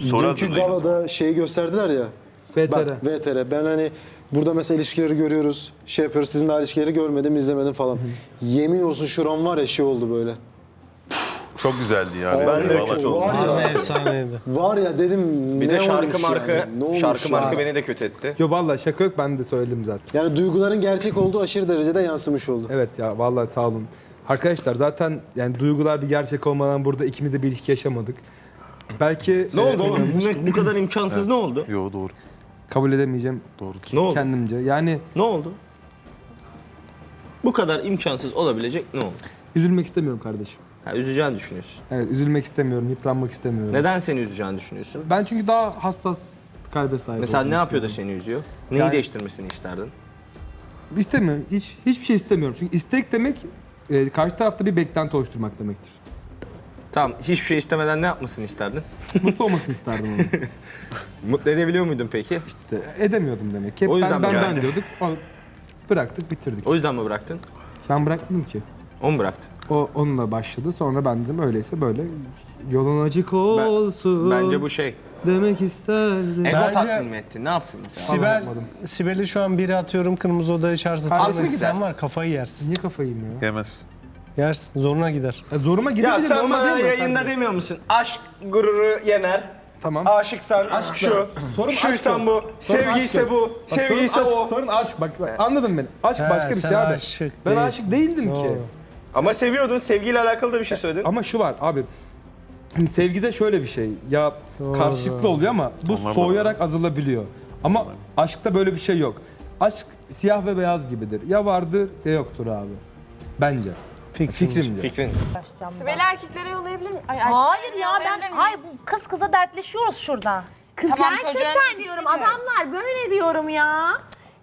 Soru Dünkü hazırlayın galada şeyi gösterdiler ya. VTR. Bak VTR. Ben hani burada mesela ilişkileri görüyoruz. Şey yapıyoruz. Sizin daha ilişkileri görmedim, izlemedim falan. Yemin olsun şuram var ya şey oldu böyle. Çok güzeldi ya. Ben Vallahi de çok çok- var ya. efsaneydi. Var ya dedim Bir ne de şarkı olmuş marka, yani? Ne olmuş şarkı ya? marka beni de kötü etti. Yo vallahi şaka yok ben de söyledim zaten. Yani duyguların gerçek olduğu aşırı derecede yansımış oldu. Evet ya vallahi sağ olun. Arkadaşlar zaten yani duygular bir gerçek olmadan burada ikimiz de bir ilişki yaşamadık. Belki Ne oldu oğlum? Bu, bu kadar imkansız ne oldu? Yo doğru. kabul edemeyeceğim Doğru. Ne oldu? kendimce. Yani Ne oldu? Bu kadar imkansız olabilecek ne oldu? üzülmek istemiyorum kardeşim. Ha, üzeceğini düşünüyorsun. Evet üzülmek istemiyorum, yıpranmak istemiyorum. Neden seni üzeceğini düşünüyorsun? Ben çünkü daha hassas kalbe sahip Mesela ne yapıyor da seni üzüyor? Neyi Yani- değiştirmesini isterdin? İstemiyorum. Hiç, hiçbir şey istemiyorum. Çünkü istek demek e, karşı tarafta bir beklenti oluşturmak demektir. Tamam, hiçbir şey istemeden ne yapmasını isterdin? Mutlu olmasını isterdim onu. Mutlu edebiliyor muydun peki? İşte edemiyordum demek. ki. Hep O yüzden ben mi ben, yani? ben diyorduk. o- Bıraktık, bitirdik. O yüzden mi bıraktın? Ben bırakmadım ki. O mu bıraktı? O onunla başladı. Sonra ben dedim öyleyse böyle yolun açık olsun. Bence bu şey. demek isterdim. Ego Bence- tatmin mi etti? Ne yaptın mesela? Sibel, yapmadım. Sibel'i şu an biri atıyorum kırmızı odaya çağırsa gider. Sen var kafayı yersin. Niye kafayı yiyeyim ya? Yemez. Yersin zoruna gider. ya zoruma gidebilir. Ya sen bana değil mi? yayında Sen- demiyor musun? Aşk gururu yener. Tamam. Aşıksan şu, Sorun şuysan aşk bu, sevgiyse aşk bu. Bak, sevgiyse sorun o. aşk, Sorun aşk. Bak, bak anladın beni. Aşk He, başka bir sen şey abi. aşık ben değilsin. aşık değildim ki. Doğru. Ama seviyordun, sevgiyle alakalı da bir şey söyledin. Ama şu var abi. Sevgide şöyle bir şey. Ya karşılıklı oluyor ama bu da soğuyarak azalabiliyor. Ama aşkta böyle bir şey yok. Aşk siyah ve beyaz gibidir. Ya vardır ya yoktur abi. Bence. Fikrimce. Fikrin. Sibel'i erkeklere yollayabilir miyim? Ay, Hayır erkeklere ya ben yollayabilir hayır miyiz? bu kız kıza dertleşiyoruz şurada. Kız Tamam, gerçekten çocuğun- diyorum adamlar böyle diyorum ya.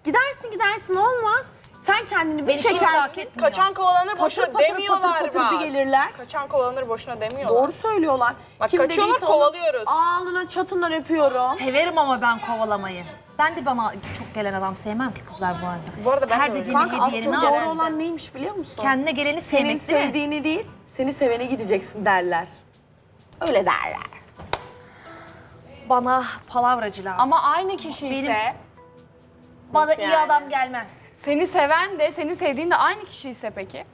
Gidersin gidersin olmaz. Sen kendini bir Beni kimse hak çekersin. etmiyor. Kaçan kovalanır boşuna patır patır demiyorlar patır patır bak. bir gelirler. Kaçan kovalanır boşuna demiyorlar. Doğru söylüyorlar. Bak Kim kaçıyorlar, dediyse kovalıyoruz. Alnına çatından öpüyorum. Severim ama ben kovalamayı. Ben de bana çok gelen adam sevmem ki kızlar bu arada. Bu arada ben Her de öyle. dediğimi Kanka yerine aslında doğru al. olan neymiş biliyor musun? Kendine geleni Senin sevmek değil mi? sevdiğini değil, seni sevene gideceksin derler. Öyle derler. Bana palavracı lazım. Ama aynı kişi ise Benim- bana iyi yani? adam gelmez. seni seven de seni sevdiğin de aynı kişi ise peki?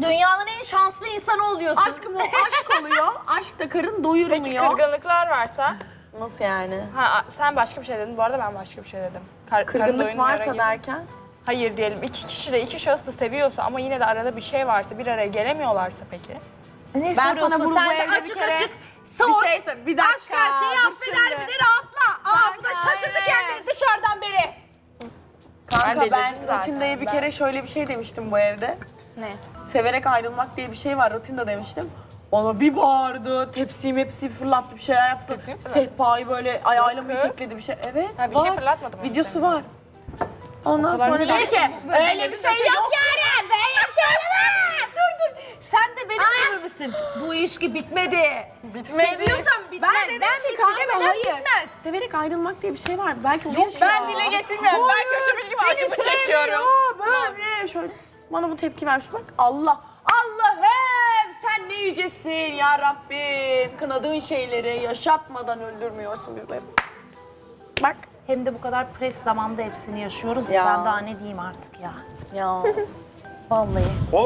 Dünyanın en şanslı insanı oluyorsun. Aşkım o aşk oluyor. Aşk da karın doyurmuyor. Peki kırgınlıklar varsa? Nasıl yani? Ha sen başka bir şey dedin. Bu arada ben başka bir şey dedim. Kar, Kırgınlık varsa gibi. derken? Hayır diyelim iki kişi de iki şahıs da seviyorsa ama yine de arada bir şey varsa bir araya gelemiyorlarsa peki? ne Ben soruyorsun sana bunu sen bu de evde bir açık kere açık sor. Bir şey söyle. Bir dakika. Aşk her şeyi affeder bir de rahatla. Aa bu da şaşırdı kendini dışarıdan beri. Kanka Ben ben, Rotinda'ya bir ben. kere şöyle bir şey demiştim bu evde. Ne? Severek ayrılmak diye bir şey var Rotinda demiştim. Bana bir bağırdı, tepsiyi mepsiyi fırlattı, bir şeyler yaptı. Tepsiyi mi fırlattı? Sehpayı böyle ayağıyla mı kız. itekledi bir şey. Evet, Ha, bir şey var. fırlatmadım ama Videosu senin. var. Ondan sonra niye dedi ki, böyle öyle bir şey şey yok yani, böyle bir şey olamaz. Dur dur. Sen de benim gibi misin? Bu ilişki bitmedi. Bitmedi. Seviyorsan bitmez. Ben dedim ki bitti kanka demeden hayır. bitmez. Severek ayrılmak diye bir şey var. Belki onu Ben yaşıyor. dile getirmiyorum. Ben köşemiz gibi acımı çekiyorum. Böyle şöyle bana bu tepki vermiş bak. Allah ne yücesin ya Rabbim. Kınadığın şeyleri yaşatmadan öldürmüyorsun bizleri. Bak. Hem de bu kadar pres zamanda hepsini yaşıyoruz ya. Ya. Ben daha ne diyeyim artık ya. Ya. Vallahi. Oğlum